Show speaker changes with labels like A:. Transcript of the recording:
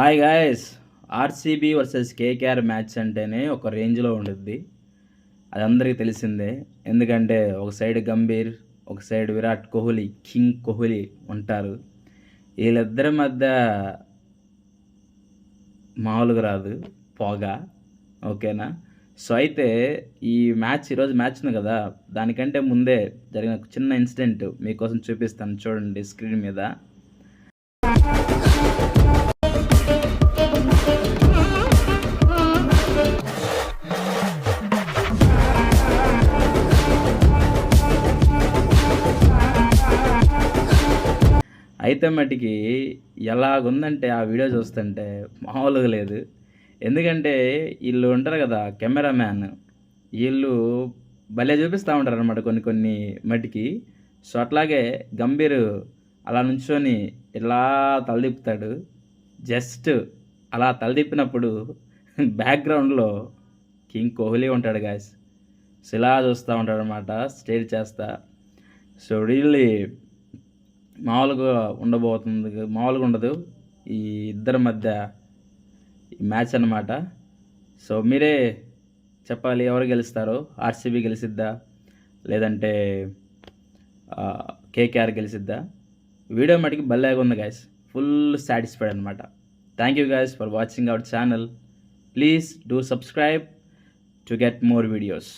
A: Hi guys RCB versus KKR match అంటేనే ఒక రేంజ్లో ఉంటుంది అది అందరికీ తెలిసిందే. ఎందుకంటే ఒక సైడ్ గంభీర్ ఒక సైడ్ విరాట్ కోహ్లీ కింగ్ కోహ్లీ ఉంటారు. వీళ్ళిద్దరి మధ్య మామూలుగా రాదు పొగ. ఓకేనా? సో అయితే ఈ మ్యాచ్ ఈరోజు మ్యాచ్ ఉంది కదా. దానికంటే ముందే జరిగిన ఒక చిన్న ఇన్సిడెంట్ మీకోసం చూపిస్తాను చూడండి స్క్రీన్ మీద. అయితే మటుకి ఎలాగుందంటే ఆ వీడియో చూస్తుంటే మామూలుగా లేదు. ఎందుకంటే వీళ్ళు ఉంటారు కదా కెమెరామ్యాన్. వీళ్ళు భలే చూపిస్తూ ఉంటారు అనమాట కొన్ని కొన్ని మటుకి. సో అట్లాగే గంభీర్ అలా నుంచొని ఇలా తలదిప్పుతాడు. జస్ట్ అలా తలదిప్పినప్పుడు బ్యాక్గ్రౌండ్లో కింగ్ కోహ్లీ ఉంటాడు గాయస్. సో ఇలా చూస్తూ ఉంటాడు అనమాట స్టేట్ చేస్తా. సో రియల్లీ మామూలుగా ఉండబోతుంది మామూలుగా ఉండదు. ఈ ఇద్దరి మధ్య మ్యాచ్ అన్నమాట. సో మీరే చెప్పాలి ఎవరు గెలుస్తారో? ఆర్సీబీ గెలిసిద్దా? లేదంటే కేకేఆర్ గెలిసిద్దా? వీడియో మటుకి భలేగా ఉంది గాయస్ ఫుల్ సాటిస్ఫైడ్ అనమాట thank you guys for watching our channel please do subscribe to get more videos